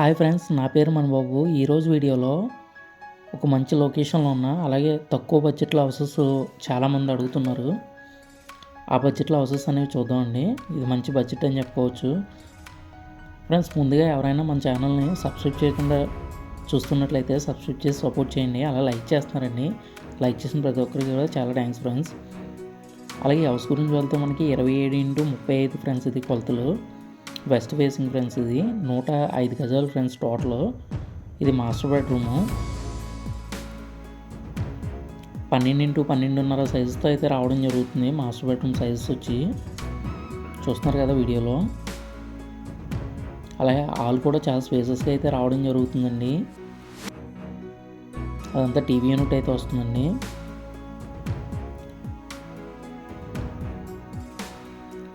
Hi friends నా పేరు మనబాబు. ఈరోజు వీడియోలో ఒక మంచి లొకేషన్లో ఉన్న అలాగే తక్కువ బడ్జెట్లో హౌసెస్ చాలామంది అడుగుతున్నారు. ఆ బడ్జెట్లో హౌసెస్ అనేవి చూద్దామండి. ఇది మంచి బడ్జెట్ అని చెప్పుకోవచ్చు. ఫ్రెండ్స్ ముందుగా ఎవరైనా మన ఛానల్ని సబ్స్క్రైబ్ చేయకుండా చూస్తున్నట్లయితే సబ్స్క్రైబ్ చేసి సపోర్ట్ చేయండి. అలా లైక్ చేస్తున్నారండి. లైక్ చేసిన ప్రతి ఒక్కరికి కూడా చాలా థ్యాంక్స్ ఫ్రెండ్స్ అలాగే హౌస్ గురించి వెళ్తే మనకి ఇరవై ఏడు ఇంటూ ముప్పై ఐదు ఫ్రెండ్స్ ఇది కొలతలు. వెస్ట్ ఫేసింగ్ ఫ్రెండ్స్ ఇది. నూట ఐదు గజాలు ఫ్రెండ్స్ టోటల్ ఇది మాస్టర్ బెడ్రూము పన్నెండు పన్నెండున్నర సైజుతో అయితే రావడం జరుగుతుంది. మాస్టర్ బెడ్రూమ్ సైజెస్ వచ్చి. చూస్తున్నారు కదా వీడియోలో. అలాగే హాల్ కూడా చాలా స్పేసెస్గా అయితే రావడం జరుగుతుందండి. అదంతా టీవీ యూనిట్ అయితే వస్తుందండి.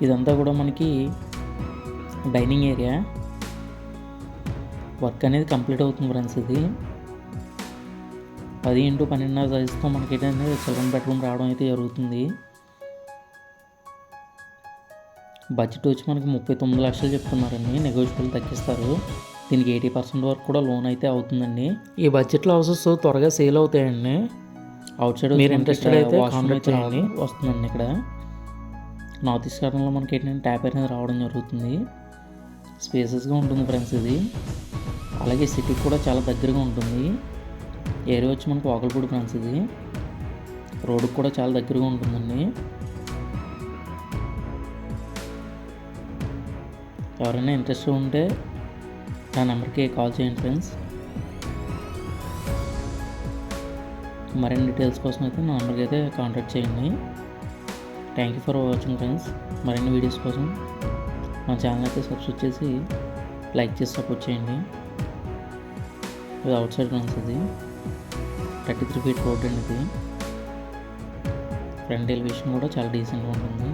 ఇదంతా కూడా మనకి డైనింగ్ ఏరియా. వర్క్ అనేది కంప్లీట్ అవుతుంది ఫ్రెండ్స్ ఇది. పది ఇంటూ పన్నెండున్నర సైజుతో మనకి ఏంటంటే చిల్డ్రన్ బెడ్రూమ్ రావడం అయితే జరుగుతుంది. బడ్జెట్ వచ్చి మనకి ముప్పై తొమ్మిది లక్షలు చెప్తున్నారండి. నెగోషియబుల్ తగ్గిస్తారు. దీనికి ఎయిటీ పర్సెంట్ వరకు కూడా లోన్ అయితే అవుతుందండి. ఈ బడ్జెట్లో హౌసెస్ త్వరగా సేల్ అవుతాయండి. అవుట్ సైడ్ మీరు ఇంట్రెస్టెడ్ అయితే కాంటాక్ట్ చేయండి. వస్తుందండి ఇక్కడ. నార్త్ ఈస్ట్ కార్నర్లో మనకి ఏంటంటే ట్యాప్ అనేది రావడం జరుగుతుంది. స్పేసెస్గా ఉంటుంది ఫ్రెండ్స్ ఇది. అలాగే సిటీకి కూడా చాలా దగ్గరగా ఉంటుంది. ఏరియా వచ్చి మనకు వాకల్పూడి ఫ్రెండ్స్ ఇది. రోడ్డుకు కూడా చాలా దగ్గరగా ఉంటుందండి. ఎవరైనా ఇంట్రెస్ట్ ఉంటే నా నెంబర్కి కాల్ చేయండి ఫ్రెండ్స్. మరిన్ని డీటెయిల్స్ కోసం అయితే నా నెంబర్కి అయితే కాంటాక్ట్ చేయండి. Thank you for watching friends. మరిన్ని వీడియోస్ కోసం మా ఛానల్ అయితే సబ్స్క్రైబ్ చేసి లైక్ చేసి సపోర్ట్ చేయండి. ఇది అవుట్ సైడ్ ఫ్రెండ్స్ ఇది. థర్టీ త్రీ ఫీట్ రోడ్ అండి ఇది. ఫ్రంట్ ఎలివేషన్ కూడా చాలా డీసెంట్గా ఉంటుంది.